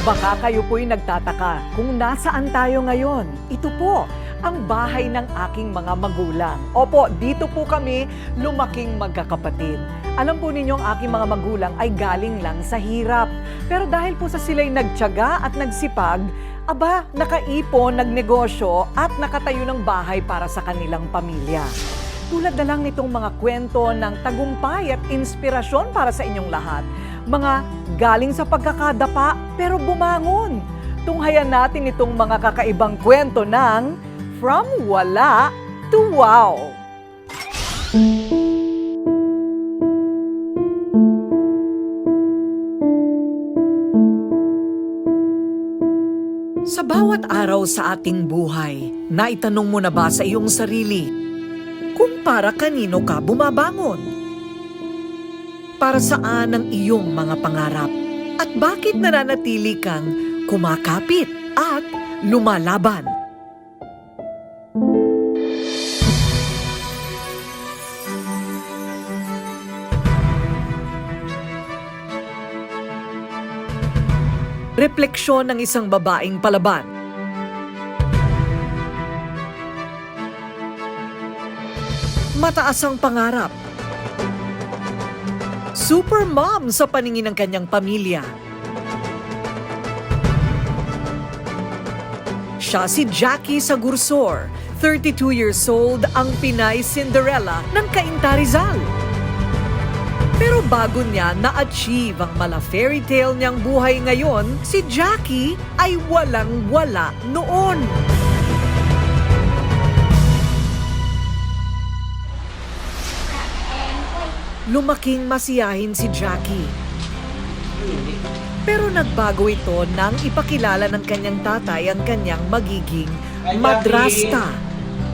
Baka kayo po'y nagtataka kung nasaan tayo ngayon. Ito po, ang bahay ng aking mga magulang. Opo, dito po kami lumaking magkakapatid. Alam po ninyo ang aking mga magulang ay galing lang sa hirap. Pero dahil po sa sila'y nagtyaga at nagsipag, aba, nakaipon, nagnegosyo at nakatayo ng bahay para sa kanilang pamilya. Tulad na lang nitong mga kwento ng tagumpay at inspirasyon para sa inyong lahat. Mga galing sa pagkakadapa pero bumangon. Tunghayan natin itong mga kakaibang kwento ng From Wala to Wow. Sa bawat araw sa ating buhay, naitanong mo na ba sa iyong sarili kung para kanino ka bumabangon? Para saan ang iyong mga pangarap? At bakit nananatili kang kumakapit at lumalaban? Refleksyon ng isang babaeng palaban. Mataas ang pangarap. Super mom sa paningin ng kanyang pamilya. Siya si Jackie Sagursor, 32 years old, ang Pinay Cinderella ng Cainta Rizal. Pero bago niya na-achieve ang mala fairy tale niyang buhay ngayon, si Jackie ay walang-wala noon. Lumaking masiyahin si Jackie. Pero nagbago ito nang ipakilala ng kanyang tatay ang kanyang magiging madrasta.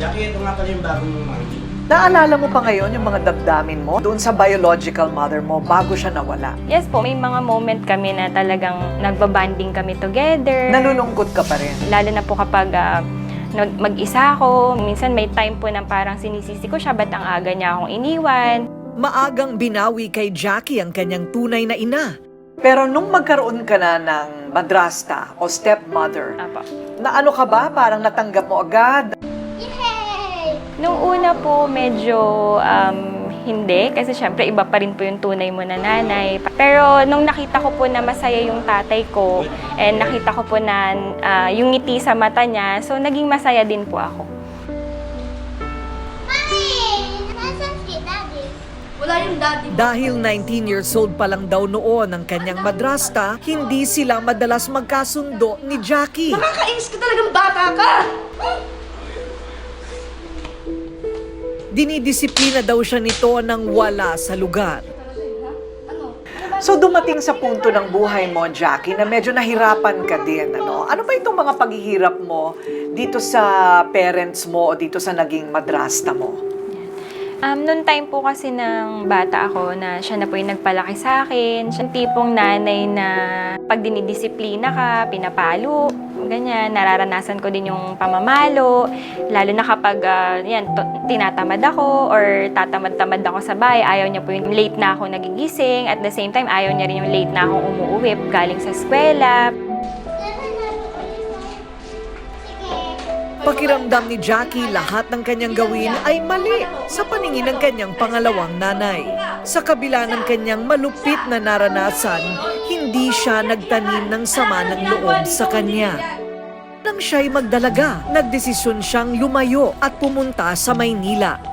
Jackie, ito nga pala yung bagong mami. Naalala mo pa ngayon yung mga damdamin mo doon sa biological mother mo bago siya nawala? Yes po, may mga moment kami na talagang nagbabanding kami together. Nalulungkot ka pa rin. Lalo na po kapag nag- mag-isa ako. Minsan may time po na parang sinisisi ko siya, ba't ang aga niya akong iniwan? Maagang binawi kay Jackie ang kanyang tunay na ina. Pero nung magkaroon ka na ng madrasta o stepmother, Apo. na ano ka ba? Parang natanggap mo agad? Nung una po, medyo um, hindi. Kasi syempre, iba pa rin po yung tunay mo na nanay. Pero nung nakita ko po na masaya yung tatay ko, and nakita ko po na ah, yung ngiti sa mata niya, so naging masaya din po ako. Yung daddy. Dahil 19 years old pa lang daw noon ang kanyang madrasta, hindi sila madalas magkasundo ni Jackie. Nakakainis ka talagang bata ka! Dinidisiplina daw siya nito nang wala sa lugar. Ano? So dumating sa punto ng buhay mo, Jackie, na medyo nahirapan ka din. Ano, ano ba itong mga paghihirap mo dito sa parents mo o dito sa naging madrasta mo? Um, noong time po kasi ng bata ako na siya na po yung nagpalaki sa akin. Siya tipong nanay na pag dinidisiplina ka, pinapalo, ganyan. Nararanasan ko din yung pamamalo. Lalo na kapag ah, yan, tinatamad ako or tatamad-tamad ako sa bahay, ayaw niya po yung late na ako nagigising. At the same time, ayaw niya rin yung late na akong umuuwi galing sa eskwela. Pakiramdam ni Jackie lahat ng kanyang gawin ay mali sa paningin ng kanyang pangalawang nanay. Sa kabila ng kanyang malupit na naranasan, hindi siya nagtanim ng sama ng loob sa kanya. Nang siya'y magdalaga, nagdesisyon siyang lumayo at pumunta sa Maynila.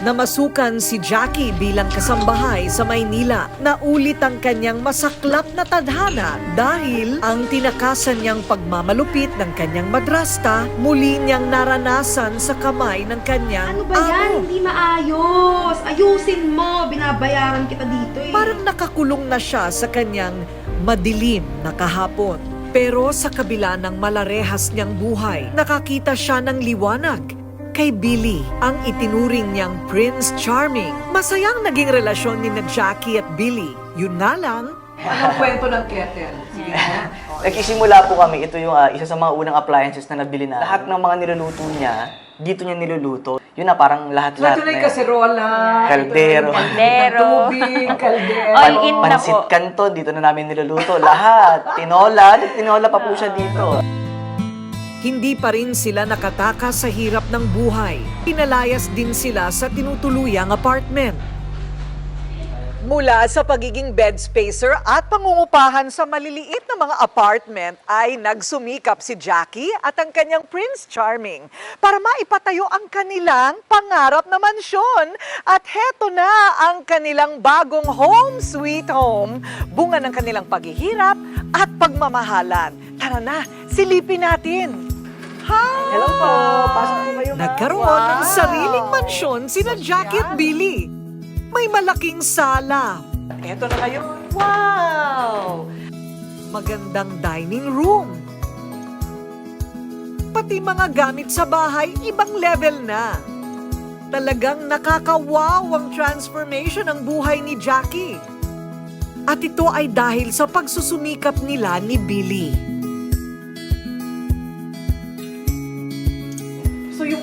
Namasukan si Jackie bilang kasambahay sa Maynila na ulit ang kanyang masaklap na tadhana dahil ang tinakasan niyang pagmamalupit ng kanyang madrasta muli niyang naranasan sa kamay ng kanyang Ano ba yan? amo. Hindi maayos. Ayusin mo. Binabayaran kita dito eh. Parang nakakulong na siya sa kanyang madilim na kahapon. Pero sa kabila ng malarehas niyang buhay, nakakita siya ng liwanag. Kay Billy, ang itinuring niyang Prince Charming. Masayang naging relasyon ni na Jackie at Billy. Yun na lang. Anong kwento ng kettle? Sige Nagsisimula po kami, ito yung ah, isa sa mga unang appliances na nabili na. Lahat ng mga niluluto niya, dito niya niluluto. Yun na, parang lahat-lahat Ito na yung na yun. kaserola. Kaldero. ito na yung Kaldero. Tubig, kaldero. All in na Pansit po. kanto, dito na namin niluluto. Lahat. Tinola. Tinola pa po siya dito. Hindi pa rin sila nakatakas sa hirap ng buhay. Pinalayas din sila sa tinutuluyang apartment. Mula sa pagiging bed spacer at pangungupahan sa maliliit na mga apartment ay nagsumikap si Jackie at ang kanyang Prince Charming para maipatayo ang kanilang pangarap na mansyon. At heto na ang kanilang bagong home sweet home, bunga ng kanilang paghihirap at pagmamahalan. Tara na, silipin natin. Hi! Hello po. Pasok po kayo, ma'am. Nagkaroon ng sariling mansyon sina Jackie at Billy. May malaking sala. Eto na ngayon. Wow! Magandang dining room. Pati mga gamit sa bahay, ibang level na. Talagang nakakawaw ang transformation ng buhay ni Jackie. At ito ay dahil sa pagsusumikap nila ni Billy.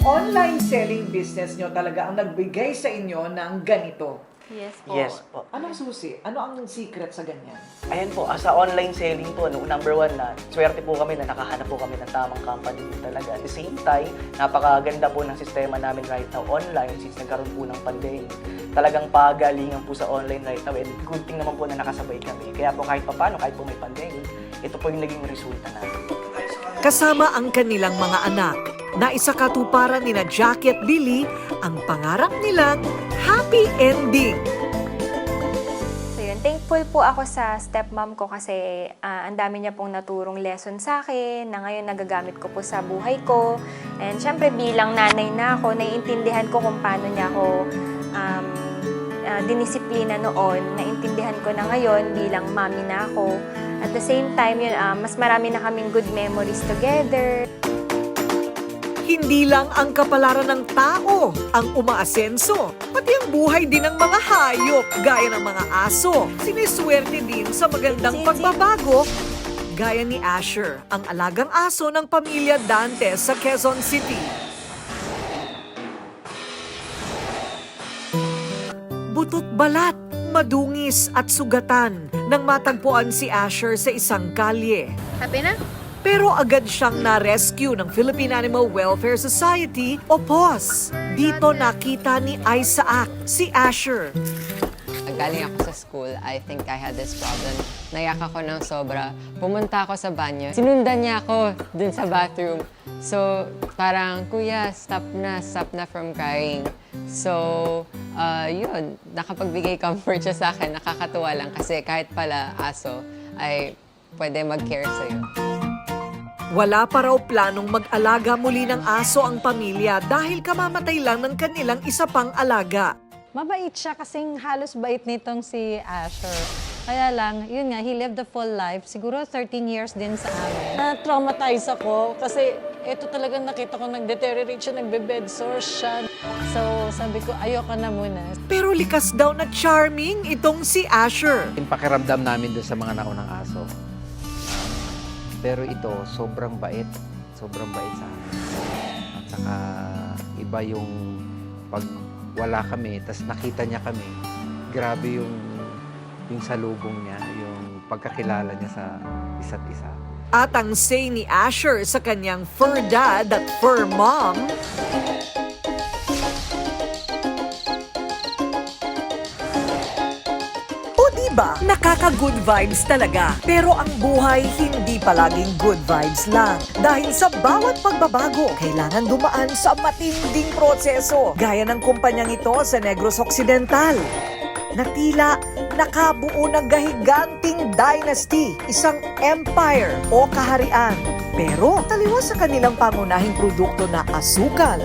Online selling business nyo talaga ang nagbigay sa inyo ng ganito. Yes po. Yes po. Anong susi? Ano ang secret sa ganyan? Ayan po, ah, sa online selling po, no, number one na, swerte po kami na nakahanap po kami ng tamang company talaga. At the same time, napakaganda po ng sistema namin right now online since nagkaroon po ng pandemic. Talagang pagalingan po sa online right now and good thing naman po na nakasabay kami. Kaya po kahit papano, kahit po may pandemic, ito po yung naging resulta namin. Kasama ang kanilang mga anak na isa katuparan ni na Jackie at Billy ang pangarap nilang happy ending. So yun, thankful po ako sa stepmom ko kasi ah, ang dami niya pong naturong lesson sa akin na ngayon nagagamit ko po sa buhay ko. And syempre bilang nanay na ako, naiintindihan ko kung paano niya ako um, ah, dinisiplina noon. Naintindihan ko na ngayon bilang mami na ako. At the same time, yun, ah, mas marami na kaming good memories together. Hindi lang ang kapalaran ng tao ang umaasenso, pati ang buhay din ng mga hayop gaya ng mga aso. Siniswerte din sa magandang pagbabago gaya ni Asher, ang alagang aso ng pamilya Dantes sa Quezon City. Butot balat, madungis at sugatan nang matagpuan si Asher sa isang kalye. Happy na? Pero agad siyang na-rescue ng Philippine Animal Welfare Society o PAWS. Dito nakita ni Isaac, si Asher. Galing ako sa school, I think I had this problem. Nayak ako ng sobra. Pumunta ako sa banyo. Sinundan niya ako dun sa bathroom. So, parang, kuya, stop na, stop na from crying. So, uh, yun, nakapagbigay comfort siya sa akin. Nakakatuwa lang kasi kahit pala aso ay pwede mag-care sa'yo. Wala pa raw planong mag-alaga muli ng aso ang pamilya dahil kamamatay lang ng kanilang isa pang alaga. Mabait siya kasing halos bait nitong si Asher. Kaya lang, yun nga, he lived a full life. Siguro 13 years din sa amin. Na-traumatize ako kasi ito talagang nakita ko nag-deteriorate siya, nagbe-bed sore siya. So sabi ko, ayoko na muna. Pero likas daw na charming itong si Asher. Yung pakiramdam namin doon sa mga naunang aso. Pero ito, sobrang bait. Sobrang bait sa amin. At saka, iba yung pag wala kami, tas nakita niya kami, grabe yung yung salubong niya, yung pagkakilala niya sa isa't isa. At ang say ni Asher sa kanyang fur dad at fur mom, O diba, nakaka-good vibes talaga. Pero ang buhay hindi palaging good vibes lang. Dahil sa bawat pagbabago, kailangan dumaan sa matinding proseso. Gaya ng kumpanyang ito sa Negros Occidental. Na tila nakabuo ng gahiganting dynasty, isang empire o kaharian. Pero taliwas sa kanilang pangunahing produkto na asukal,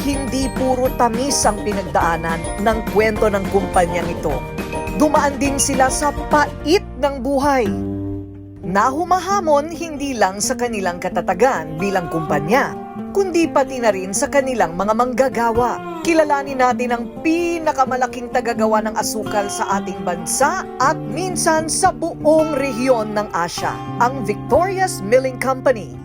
hindi puro tamis ang pinagdaanan ng kwento ng kumpanyang ito. Dumaan din sila sa pait ng buhay. Na humahamon hindi lang sa kanilang katatagan bilang kumpanya, kundi pati na rin sa kanilang mga manggagawa. Kilalanin natin ang pinakamalaking tagagawa ng asukal sa ating bansa at minsan sa buong rehiyon ng Asya, ang Victoria's Milling Company.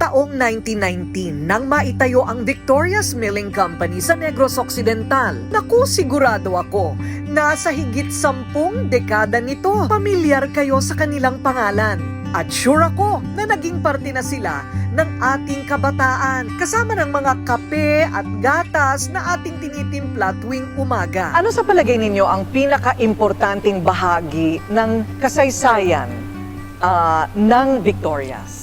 Taong 1919 nang maitayo ang Victoria's Milling Company sa Negros Occidental. Naku, sigurado ako, nasa higit sampung dekada nito, pamilyar kayo sa kanilang pangalan. At sure ako na naging parte na sila ng ating kabataan kasama ng mga kape at gatas na ating tinitimpla tuwing umaga. Ano sa palagay ninyo ang pinaka-importanting bahagi ng kasaysayan ah, ng Victoria's?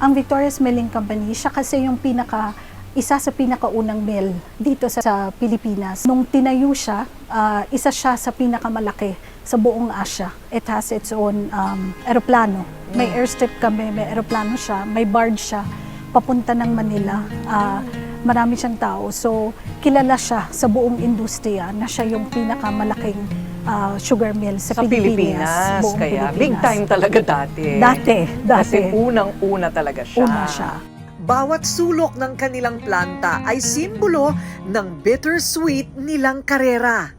Ang Victoria's Milling Company, siya kasi yung pinaka isa sa pinakaunang mill dito sa, sa Pilipinas. Nung tinayo siya, ah, isa siya sa pinakamalaki sa buong Asia. It has its own um, aeroplano. May airstrip kami, may aeroplano siya, may barge siya, papunta ng Manila. Ah, marami siyang tao. So, kilala siya sa buong industriya na siya yung pinakamalaking ah, sugar mill sa, Sa Pilipinas, buong kaya big Pilipinas. time talaga dati. Dati, dati. Kasi unang-una talaga siya. Una siya. Bawat sulok ng kanilang planta ay simbolo ng bittersweet nilang karera.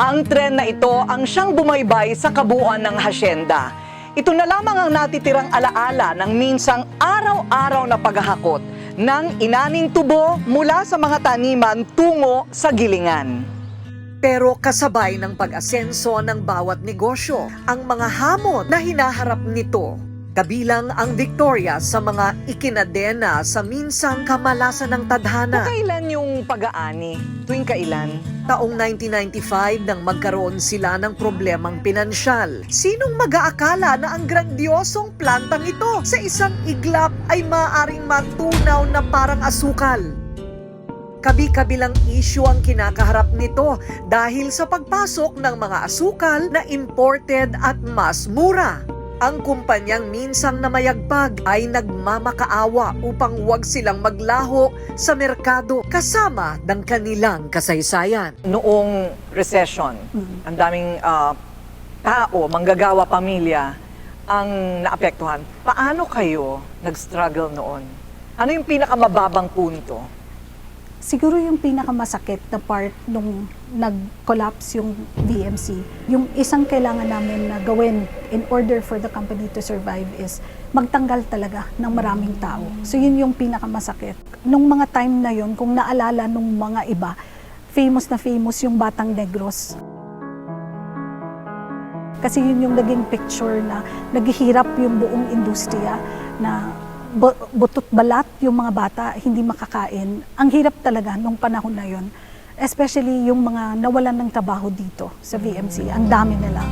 Ang tren na ito ang siyang bumaybay sa kabuuan ng hasyenda. Ito na lamang ang natitirang alaala ng minsang araw-araw na paghahakot ng inaning tubo mula sa mga taniman tungo sa gilingan. Pero kasabay ng pag-asenso ng bawat negosyo, ang mga hamon na hinaharap nito Kabilang ang Victoria sa mga ikinadena sa minsang kamalasan ng tadhana. Kailan yung pag-aani? Tuwing kailan? Taong 1995 nang magkaroon sila ng problemang pinansyal. Sinong mag-aakala na ang grandiosong plantang ito sa isang iglap ay maaaring matunaw na parang asukal? Kabi-kabilang issue ang kinakaharap nito dahil sa pagpasok ng mga asukal na imported at mas mura. Ang kumpanyang minsang namayagpag ay nagmamakaawa upang huwag silang maglaho sa merkado kasama ng kanilang kasaysayan. Noong recession, ang daming ah, tao, manggagawa pamilya ang naapektuhan. Paano kayo nag-struggle noon? Ano yung pinakamababang punto? Siguro yung pinakamasakit na part nung nag-collapse yung VMC, yung isang kailangan namin na gawin in order for the company to survive is magtanggal talaga ng maraming tao. So yun yung pinakamasakit. Nung mga time na yun, kung naalala nung mga iba, famous na famous yung Batang Negros. Kasi yun yung naging picture na naghihirap yung buong industriya na butot balat yung mga bata, hindi makakain. Ang hirap talaga nung panahon na yun. Especially yung mga nawalan ng trabaho dito sa VMC. Ang dami nila.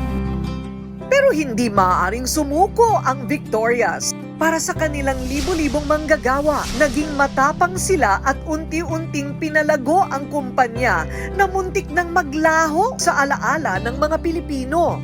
Pero hindi maaaring sumuko ang Victorias. Para sa kanilang libo-libong manggagawa, naging matapang sila at unti-unting pinalago ang kumpanya na muntik nang maglaho sa alaala ng mga Pilipino.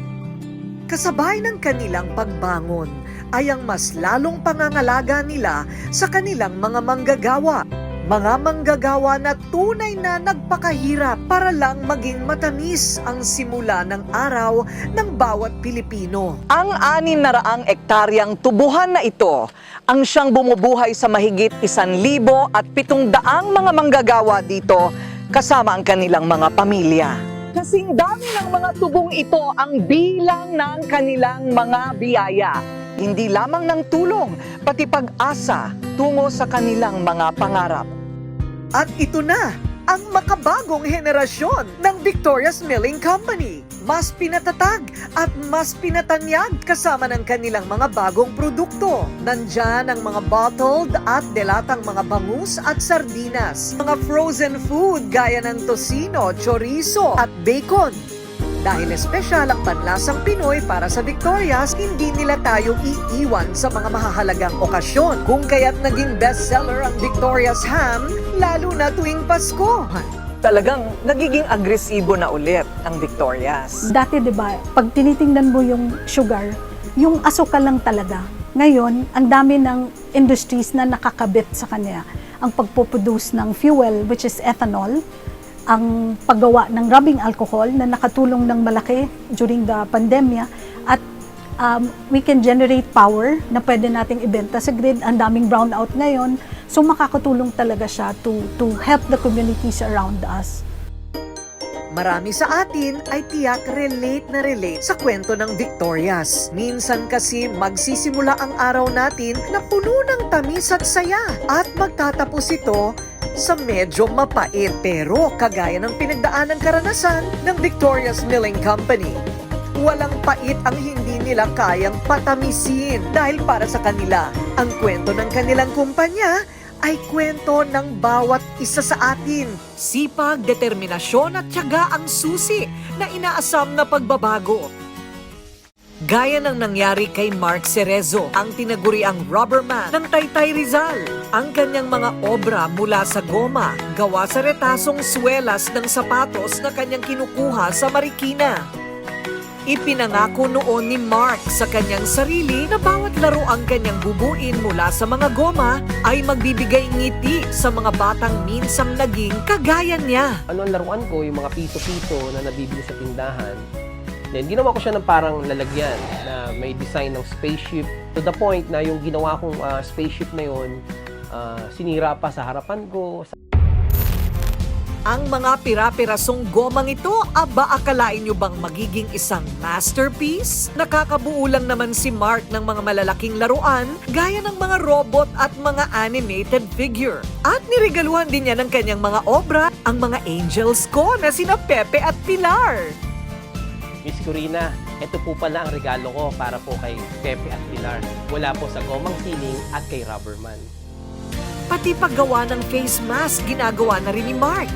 Kasabay ng kanilang pagbangon ay ang mas lalong pangangalaga nila sa kanilang mga manggagawa. Mga manggagawa na tunay na nagpakahirap para lang maging matamis ang simula ng araw ng bawat Pilipino. Ang anim na raang ektaryang tubuhan na ito ang siyang bumubuhay sa mahigit isan libo at pitong daang mga manggagawa dito kasama ang kanilang mga pamilya. Kasing dami ng mga tubong ito ang bilang ng kanilang mga biyaya. Hindi lamang ng tulong, pati pag-asa tungo sa kanilang mga pangarap. At ito na, ang makabagong henerasyon ng Victoria's Milling Company. Mas pinatatag at mas pinatanyag kasama ng kanilang mga bagong produkto. Nandyan ang mga bottled at delatang mga bangus at sardinas. Mga frozen food gaya ng tocino, chorizo at bacon. Dahil espesyal ang panlasang Pinoy para sa Victorias, hindi nila tayo iiwan sa mga mahahalagang okasyon. Kung kaya't naging bestseller ang Victoria's Ham, lalo na tuwing Pasko. Talagang nagiging agresibo na ulit ang Victorias. Dati 'di ba, pag tinitingnan mo yung sugar, yung asukal lang talaga. Ngayon, ang dami ng industries na nakakabit sa kanya. Ang pagpoproduce ng fuel, which is ethanol, ang paggawa ng rubbing alcohol na nakatulong ng malaki during the pandemya at um, we can generate power na pwede nating ibenta sa grid. Ang daming brownout ngayon. So makakatulong talaga siya to, to help the communities around us. Marami sa atin ay tiyak relate na relate sa kwento ng Victorias. Minsan kasi magsisimula ang araw natin na puno ng tamis at saya at magtatapos ito sa medyo mapait pero kagaya ng pinagdaan ng karanasan ng Victoria's Milling Company. Walang pait ang hindi nila kayang patamisin dahil para sa kanila, ang kwento ng kanilang kumpanya ay kwento ng bawat isa sa atin. Sipag, determinasyon at tiyaga ang susi na inaasam na pagbabago. Gaya ng nangyari kay Mark Cerezo, ang tinaguriang rubberman ng Taytay Rizal. Ang kanyang mga obra mula sa goma, gawa sa retasong swelas ng sapatos na kanyang kinukuha sa Marikina. Ipinangako noon ni Mark sa kanyang sarili na bawat laro ang kanyang bubuin mula sa mga goma ay magbibigay ngiti sa mga batang minsang naging kagaya niya. ano ang laruan ko, yung mga pito-pito na nabibili sa tindahan. Then, ginawa ko siya ng parang lalagyan na may design ng spaceship to the point na yung ginawa kong ah, spaceship na yun, ah, sinira pa sa harapan ko. Ang mga pira-pirasong gomang ito, aba akalain nyo bang magiging isang masterpiece? Nakakabuo lang naman si Mark ng mga malalaking laruan gaya ng mga robot at mga animated figure. At niregaluhan din niya ng kanyang mga obra ang mga angels ko na sina Pepe at Pilar. Miss Corina, ito po pala ang regalo ko para po kay Pepe at Pilar. Mula po sa Gomang Siling at kay Rubberman. Pati paggawa ng face mask ginagawa na rin ni Mark.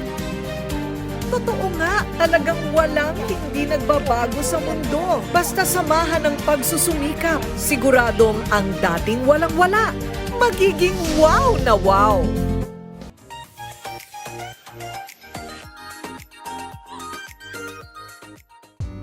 Totoo nga, talagang walang hindi nagbabago sa mundo. Basta samahan ng pagsusumikap. Siguradong ang dating walang-wala, magiging wow na wow.